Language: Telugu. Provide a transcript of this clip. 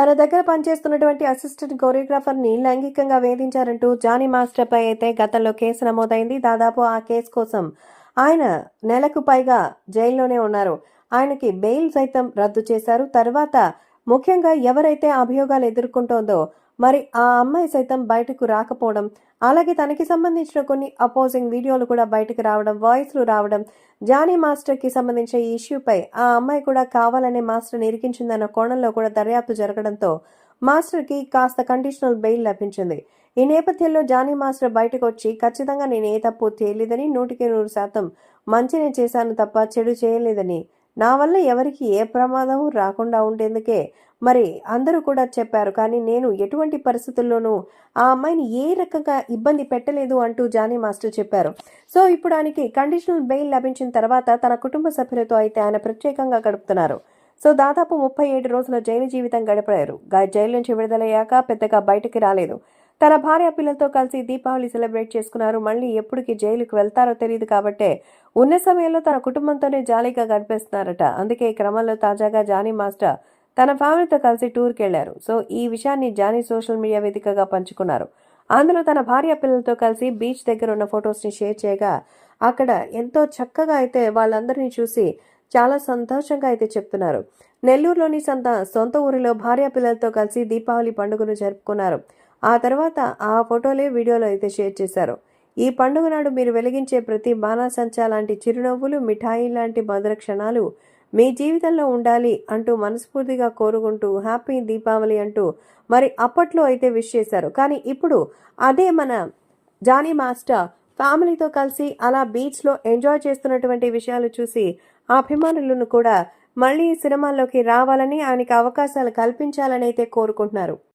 తన దగ్గర పనిచేస్తున్నటువంటి అసిస్టెంట్ కొరియోగ్రాఫర్ని లైంగికంగా వేధించారంటూ జానీ మాస్టర్పై అయితే గతంలో కేసు నమోదైంది. దాదాపు ఆ కేసు కోసం ఆయన నెలకు పైగా జైల్లోనే ఉన్నారు. ఆయనకి బెయిల్ సైతం రద్దు చేశారు. తర్వాత ముఖ్యంగా ఎవరైతే అభియోగాలు ఎదుర్కొంటోందో మరి ఆ అమ్మాయి సైతం బయటకు రాకపోవడం అలాగే తనకి సంబంధించిన కొన్ని అపోజింగ్ వీడియోలు కూడా బయటకు రావడం వాయిస్లు రావడం జానీ మాస్టర్కి సంబంధించిన ఈ ఇష్యూపై ఆ అమ్మాయి కూడా కావాలనే మాస్టర్ ఇరికించిందన్న కోణంలో కూడా దర్యాప్తు జరగడంతో మాస్టర్కి కాస్త కండిషనల్ బెయిల్ లభించింది. ఈ నేపథ్యంలో జానీ మాస్టర్ బయటకు వచ్చి ఖచ్చితంగా నేను ఏ తప్పు చేయలేదని నూటికి నూరు శాతం మంచినే చేశాను తప్ప చెడు చేయలేదని నా వల్ల ఎవరికి ఏ ప్రమాదం రాకుండా ఉండేందుకే మరి అందరూ కూడా చెప్పారు. కానీ నేను ఎటువంటి పరిస్థితుల్లోనూ ఆ అమ్మాయిని ఏ రకంగా ఇబ్బంది పెట్టలేదు అంటూ జానీ మాస్టర్ చెప్పారు. సో ఇప్పుడు ఆయనకి కండిషనల్ బెయిల్ లభించిన తర్వాత తన కుటుంబ సభ్యులతో అయితే ఆయన ప్రత్యేకంగా గడుపుతున్నారు. సో దాదాపు ముప్పై ఏడు రోజుల జైలు జీవితం గడిపారు. జైలు నుంచి విడుదలయ్యాక పెద్దగా బయటకి రాలేదు. తన భార్య పిల్లలతో కలిసి దీపావళి సెలబ్రేట్ చేసుకున్నారు. మళ్ళీ ఎప్పటికి జైలుకు వెళ్తారో తెలియదు కాబట్టే ఉన్న సమయంలో తన కుటుంబంతోనే జాలీగా గడిపేస్తున్నారట. అందుకే ఈ క్రమంలో తాజాగా జానీ మాస్టర్ తన ఫ్యామిలీతో కలిసి టూర్కి వెళ్ళారు సో ఈ విషయాన్ని జానీ సోషల్ మీడియా వేదికగా పంచుకున్నారు. అందులో తన భార్య పిల్లలతో కలిసి బీచ్ దగ్గర ఉన్న ఫొటోస్ని షేర్ చేయగా అక్కడ ఎంతో చక్కగా అయితే వాళ్ళందరినీ చూసి చాలా సంతోషంగా అయితే చెప్తున్నారు. నెల్లూరులోని సొంత సొంత ఊరిలో భార్య పిల్లలతో కలిసి దీపావళి పండుగను జరుపుకున్నారు. ఆ తర్వాత ఆ ఫోటోలే వీడియోలో అయితే షేర్ చేశారు. ఈ పండుగ నాడు మీరు వెలిగించే ప్రతి బాణాసంచా లాంటి చిరునవ్వులు మిఠాయి లాంటి మధుర క్షణాలు మీ జీవితంలో ఉండాలి అంటూ మనస్ఫూర్తిగా కోరుకుంటూ హ్యాపీ దీపావళి అంటూ మరి అప్పట్లో అయితే విష్ చేశారు. కానీ ఇప్పుడు అదే మన జానీ మాస్టర్ ఫ్యామిలీతో కలిసి అలా బీచ్లో ఎంజాయ్ చేస్తున్నటువంటి విషయాలు చూసి ఆ అభిమానులను కూడా మళ్ళీ సినిమాల్లోకి రావాలని ఆయనకి అవకాశాలు కల్పించాలని అయితే కోరుకుంటున్నారు.